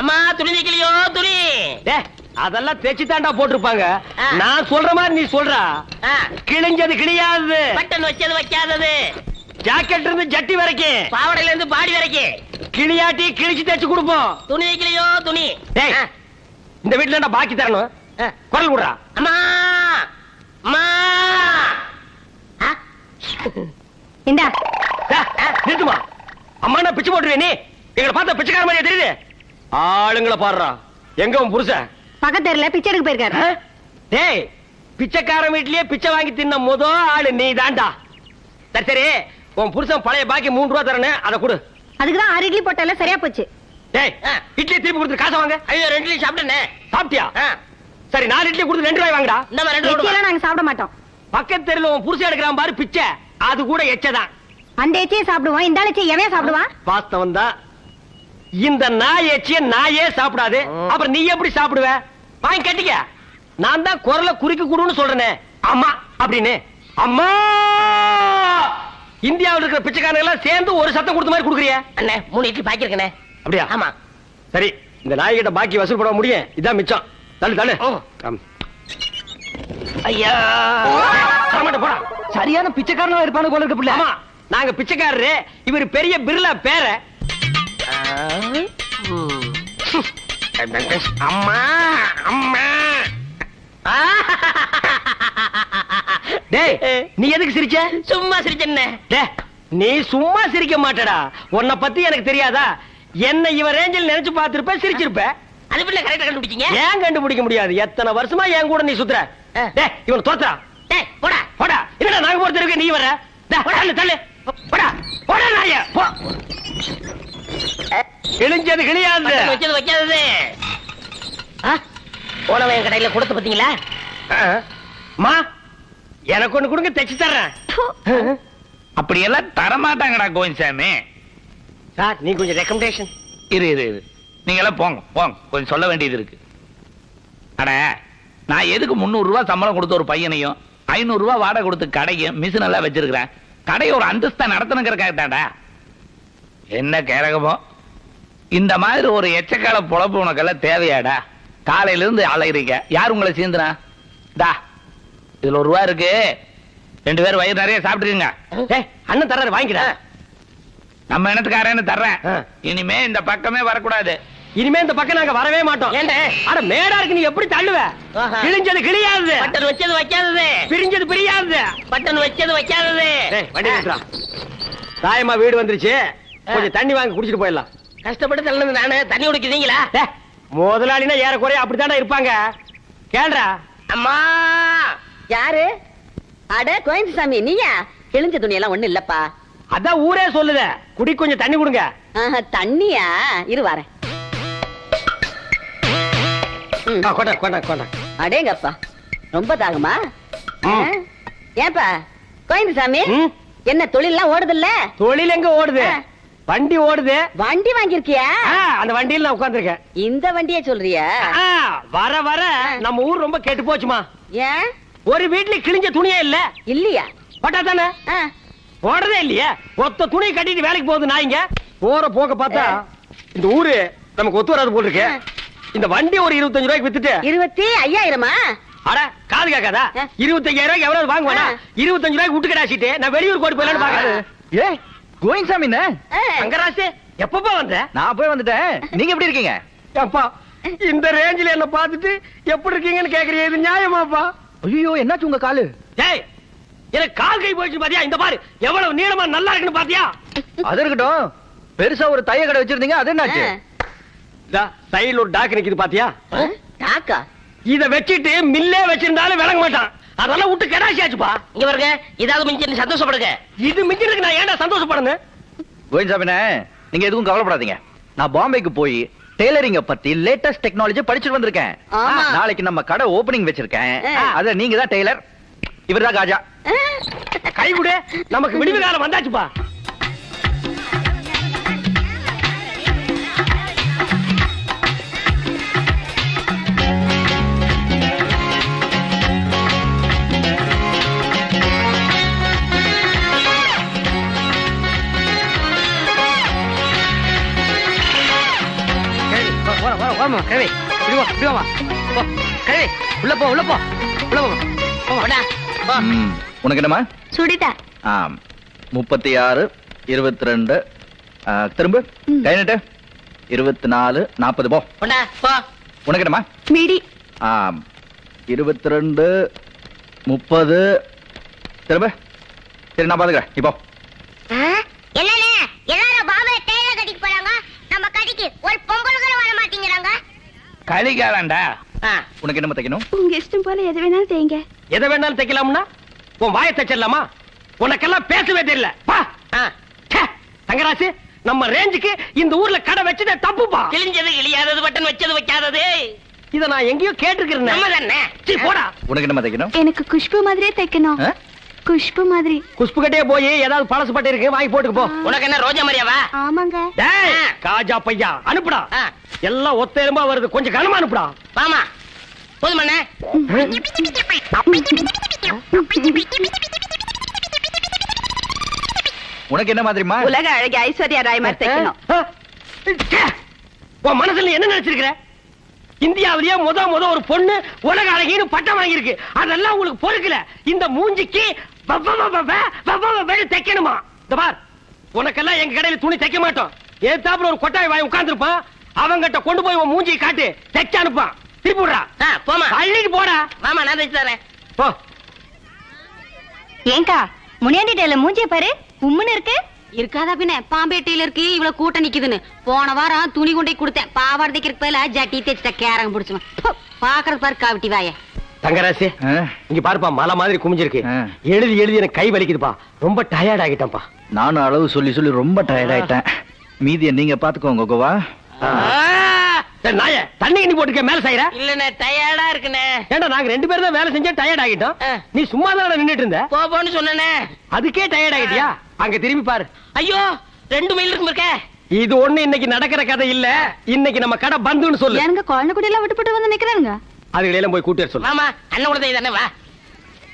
அம்மா துணி தைக்கலையோ? துணி. டே அதெல்லாம் தேச்சு தாண்டா போட்டிருப்பாங்க. நான் சொல்ற மாதிரி நீ சொல்றா. கிழிஞ்சது கிழியாது. பட்டன் வச்சது வைக்காதது. ஜாக்கெட் இருந்து ஜட்டி வரைக்கும். பாவடையில இருந்து பாடி வரைக்கும். கிளியாட்டி கிழிச்சு தைச்சு கொடுப்போம். துணி தைக்கலையோ? துணி. இந்த வீட்டுல நான் பாக்கி தரணும். குரல் விடுறா அம்மா. அம்மா. இந்தா. நிறுத்துமா அம்மா நான் பிச்சை போட்டுருவேன் நீ? எங்களை பார்த்தா பிச்சைக்கார மாதிரியா தெரியுது? ஆளுங்களை பாடுறா. எங்க உன் புருஷன்? பக்கத்து தெருல பிச்சை எடுக்க போயிருக்காரு? டேய் பிச்சைக்காரன் வீட்லயே பிச்சை வாங்கி தின்ன முத ஆளு நீ தாண்டா சரி சரி உன் புருஷன் பழைய பாக்கி மூணு ரூபா தரேன்னு அதை கொடு. அதுக்குதான் ஆறு இட்லி போட்டால சரியா போச்சு. டேய் ஆ. இட்லி திருப்பி கொடுத்து காசை வாங்க. ஐயோ ரெண்டு இட்லி சாப்பிட்டேனே. சாப்பிட்டியா? ஆ, சரி நாலு இட்லி கொடுத்து ரெண்டு ரூபாய் வாங்கடா. இந்த ரெண்டு. எல்லாம் நாங்க சாப்பிட மாட்டோம். பக்கத்து தெருல உன் புருஷன் எடுக்கிறான் பாரு பிச்சை. அது கூட எச்சதான் அந்த எச்சியை சாப்பிடுவோம் இந்த எச்சியை எவன் சாப்பிடுவான்? வாஸ்தவம் தான். இந்த நாய் எச்சிய நாயே சாப்பிடாது. அப்புறம் நீ எப்படி சாப்பிடுவ? வாங்கி கட்டிக்க. நான் தான் குரலை குறுக்கி கொடுன்னு சொல்றேனே. அம்மா அப்படின்னு. அம்மா! இந்தியாவில் இருக்கிற பிச்சைக்காரங்க எல்லாம் சேர்ந்து ஒரு சத்தம் கொடுத்த மாதிரி கொடுக்குறிய. அண்ணே மூணு இட்லி பாக்கி இருக்கனே அப்படியா? ஆமா. சரி இந்த நாய்கிட்ட பாக்கி வசூல் பண்ண முடியும். இதான் மிச்சம். தள்ளு தள்ளு. ஐயா. தரமாட்ட போடா. சரியான பிச்சைக்காரனா இருப்பானு போல இருக்க பிள்ளை. ஆமா நாங்க பிச்சைக்காரரு. இவர் பெரிய பிர்லா பேர. அம்மா அம்மா. டேய் நீ எதுக்கு சிரிச்ச? சும்மா சிரிச்சண்ணே டேய், நீ சும்மா சிரிக்க மாட்டடா. உன்னை பத்தி எனக்கு தெரியாதா? என்ன இவன் ரேஞ்சில் நினைச்சு பார்த்திருப்ப சிரிச்சிருப்ப. அது பிள்ளை கரெக்டா கண்டுபிடிச்சீங்க. ஏன் கண்டுபிடிக்க முடியாது? எத்தனை வருஷமா என் கூட நீ சுத்துற. டேய் இவன் தோத்தா டேய் போடா. போடா. என்னடா நாங்க போறதுக்கு நீ வர? டேய், தள்ளு தள்ளு. போடா போடா நாய. போ. கிழிஞ்சது கிழியாது. வச்சது வைக்காதது. ஆ, போனவன் கடையில கொடுத்து பாத்தீங்களா மா எனக்கு ஒண்ணு கொடுங்க தைச்சு தர்றேன். அப்படியெல்லாம் தரமாட்டாங்கடா கோவிந்தசாமி. சார் நீ கொஞ்சம் ரெக்கமெண்டேஷன் இரு இரு இரு. நீங்க எல்லாம் போங்க போங்க. கொஞ்சம் சொல்ல வேண்டியது இருக்கு. அட நான் எதுக்கு முந்நூறு ரூபாய் சம்பளம் கொடுத்த ஒரு பையனையும் ஐநூறு ரூபாய் வாடகை கொடுத்து கடையும் மிஷின் எல்லாம் வச்சிருக்கிறேன். கடையை ஒரு அந்தஸ்தா நடத்தணுங்கிறக்காகத்தாடா என்ன கேரகமோ? இந்த மாதிரி ஒரு எச்சக்கால பொழப்பு உனக்கெல்லாம் தேவையாடா. காலையில இருந்து அலைகிறீங்க யார் உங்களை சீந்துனா? டா இதுல ஒரு ரூபா இருக்கு. ரெண்டு பேரும் வயிறு நிறைய சாப்பிட்டுருங்க. அண்ணன் தர்றாரு வாங்கிடா. நம்ம இனத்துக்காரன்னு தர்றேன். இனிமே இந்த பக்கமே வரக்கூடாது. இனிமே இந்த பக்கம் நாங்க வரவே மாட்டோம்? அட மேடா இருக்கு நீ எப்படி தள்ளுவ. கிழிஞ்சது கிழியாது. பட்டன் வச்சது வைக்காதது பிரிஞ்சது பிரியாது. பட்டன் வச்சது வைக்காதது. தாயம்மா வீடு வந்துருச்சு. கொஞ்சம் தண்ணி வாங்கி குடிச்சிட்டு போயிடலாம். கஷ்டப்பட்டு தள்ளது நானு தண்ணி குடிக்கிறீங்களா? முதலாளினா ஏறக்குறைய அப்படித்தாண்டா இருப்பாங்க. கேள்றா அம்மா! யாரு? அட கோயந்தசாமி நீயா? கிழிஞ்ச துணியெல்லாம் ஒண்ணு இல்லப்பா. அதான் ஊரே சொல்லுத. குடி கொஞ்சம் தண்ணி கொடுங்க. தண்ணியா? இரு வரேன். அடேங்கப்பா ரொம்ப தாகமா? ஏன்பா கோயந்தசாமி ம், என்ன தொழில்லாம் ஓடுதுல்ல? தொழில் எங்க ஓடுது. வண்டி ஓடுது. வண்டி வாங்கியிருக்கியா? ஆ, அந்த வண்டியில் நான் உட்கார்ந்திருக்கேன். இந்த வண்டியே சொல்றியா? வர வர நம்ம ஊர் ரொம்ப கெட்டு போச்சுமா. ஏன்? ஒரு வீட்ல கிழிஞ்ச துணியே இல்ல. இல்லையா? பட்டா தானே போடுறதே இல்லையே. ஒத்த துணி கட்டிட்டு வேலைக்கு போகுது நாய்ங்க போற போக்க பார்த்தா இந்த ஊரு நமக்கு ஒத்து வராது போல் இருக்கு. இந்த வண்டி ஒரு இருபத்தஞ்சு ரூபாய்க்கு வித்துட்டு. இருபத்தி ஐயாயிரமா? அட காது கேட்காதா. இருபத்தஞ்சாயிரம் ரூபாய்க்கு எவ்வளவு வாங்குவானா. இருபத்தஞ்சு ரூபாய்க்கு விட்டு கடாச்சிட்டு நான் வெளியூர் கோடி போயிடலான்னு பாக்குறேன் ஏ? கோவிந்தசாமி ஆ, அங்கராசு எப்பப்பா வந்த? நான் போய் வந்துட்டேன். நீங்க எப்படி இருக்கீங்க? அப்பா இந்த ரேஞ்சில என்ன பார்த்துட்டு எப்படி இருக்கீங்கன்னு கேக்குறீங்க இது நியாயமாப்பா? ஐயோ என்னாச்சு உங்க காலு? ஏய் எனக்கு கால் கை போயிடுச்சு பாத்தியா? இந்த பாரு எவ்வளவு நீளமா நல்லா இருக்குன்னு பாத்தியா? அது இருக்கட்டும். பெருசா ஒரு தைய கடை வச்சிருந்தீங்க அது என்னாச்சு? சைடுல ஒரு டாக் நிக்குது பாத்தியா? டாக்கா? இத வச்சிட்டு மில்லே வச்சிருந்தாலும் விளங்க மாட்டான். அதெல்லாம் விட்டு கடாசியாச்சுப்பா. இங்க பாருங்க இதாவது மிஞ்சி சந்தோஷப்படுங்க. இது மிஞ்சிருக்கு நான் ஏன்டா சந்தோஷப்படணும் கோவிந்தசாமினே நீங்க எதுவும் கவலைப்படாதீங்க. நான் பாம்பேக்கு போய் டெய்லரிங்க பத்தி லேட்டஸ்ட் டெக்னாலஜி படிச்சுட்டு வந்திருக்கேன். நாளைக்கு நம்ம கடை ஓபனிங் வச்சிருக்கேன். அத நீங்க தான் டெய்லர். இவர்தான் காஜா. கை விடு நமக்கு விடுவு காலம் வந்தாச்சுப்பா. கழுவி. இப்படி வா இப்படி வா. போ கழுவி. உள்ள போ உள்ள போ. உள்ள போ போடா போ. உனக்கு என்னம்மா? சுடிதா. ஆம் முப்பத்தி ஆறு இருபத்தி ரெண்டு திரும்ப கை நட்டு. இருபத்தி நாலு நாற்பது போ. போடா போ. உனக்கு என்னம்மா? மிடி ஆம் இருபத்தி ரெண்டு முப்பது திரும்ப. சரி நான் பாத்துக்கிறேன். இப்போ கலிகாலண்டா உனக்கு என்னம்மா தைக்கணும்? உங்க இஷ்டம் போல எது வேணாலும் செய்யுங்க எதை வேணாலும் தைக்கலாம்னா? உன் வாயை தைச்சிடலாமா? உனக்கெல்லாம் பேசவே தெரியல. பா தங்கராசு நம்ம ரேஞ்சுக்கு இந்த ஊர்ல கடை வச்சதே தப்புப்பா. கிழிஞ்சது கிழியாதது பட்டன் வச்சது வைக்காதது. இத நான் எங்கேயோ நம்ம கேட்டிருக்கிறேன். தானே சீ, போடா. உனக்கு என்னம்மா தைக்கணும்? எனக்கு குஷ்பு மாதிரியே தைக்கணும்? குஷ்பு மாதிரி. குஷ்பு கிட்டே போய் ஏதாவது பழசு பட்டு இருக்கு வாங்கி போட்டுக்கு போ. உனக்கு என்ன ரோஜா மரியாவா ஆமாங்க. டேய். காஜா பையா அனுப்புடா. எல்லாம் ஒத்த எலும்பா வருது கொஞ்சம் கனமா அனுப்புடா. வாமா. போதுமண்ணே உனக்கு என்ன மாதிரிமா உலக அழகி ஐஸ்வர்யா ராய் மாதிரி தைக்கணும். உன் மனசுல என்ன நினைச்சிருக்கிற? இந்தியாவிலேயே முத முத ஒரு பொண்ணு உலக அழகின்னு பட்டம் வாங்கியிருக்கு. அதெல்லாம் உங்களுக்கு பொறுக்கல. இந்த மூஞ்சிக்கு தைக்கணுமா? இந்த பார் உனக்கெல்லாம் எங்க கடையில துணி தைக்க மாட்டோம். ஏத்தாப்புல ஒரு கொட்டாய் வாங்கி உட்கார்ந்துருப்பான். அவங்கிட்ட கொண்டு போய் உன் மூஞ்சியை காட்டு தைச்சு அனுப்பான் திருப்பி விடுறா. ஆ, போமா அள்ளிட்டு போடா. வாமா நான் தைச்சு தரேன் போ. ஏங்கா முனியாண்டி டேல மூஞ்சிய பாரு. உம்முன்னு இருக்கு. இருக்காதா பின்ன? பாம்பே டெய்லருக்கு இவ்வளவு கூட்டம் நிக்குதுன்னு. போன வாரம் துணி கொண்டே கொடுத்தேன். பாவாடை தைக்கிறதுக்கு பதிலா ஜட்டி தைச்சிட்ட கேரங்க பிடிச்சுவன் பாக்குறது பாரு காவிட்டி வாய. தங்கராசி ஆ? இங்க பாருப்பா மலை மாதிரி குமிஞ்சிருக்கு. எழுதி எழுதி எனக்கு கை வலிக்குதுப்பா. ரொம்ப டயர்ட் ஆகிட்டேன்ப்பா. நானும் அளவு சொல்லி சொல்லி ரொம்ப டயர்ட் ஆயிட்டேன். மீதியை நீங்க பாத்துக்கோங்க கோவா. நாயே தண்ணி கிண்ணி போட்டுக்க மேல செய்யற இல்லண்ணே டயர்டா இருக்குண்ணே. ஏண்டா நாங்க ரெண்டு பேரும் தான் வேலை செஞ்சா டயர்ட் ஆகிட்டோம். நீ சும்மா தான் நின்னுட்டு இருந்த போ போன்னு சொன்னேனே அதுக்கே டயர்ட் ஆகிட்டியா? அங்க திரும்பி பாரு. ஐயோ ரெண்டு மைல் இருக்கும் இருக்க. இது ஒண்ணு இன்னைக்கு நடக்கிற கதை இல்ல. இன்னைக்கு நம்ம கடை பந்துன்னு சொல்லு. எனக்கு குழந்தை குட்டி எல்லாம் விட்டு போட்டு வந்து நிக்கிறானுங்க. அதுக்கு இடையில போய் கூட்டிட்டு வர சொல்லு. ஆமா அண்ணன் கூட தானே வா.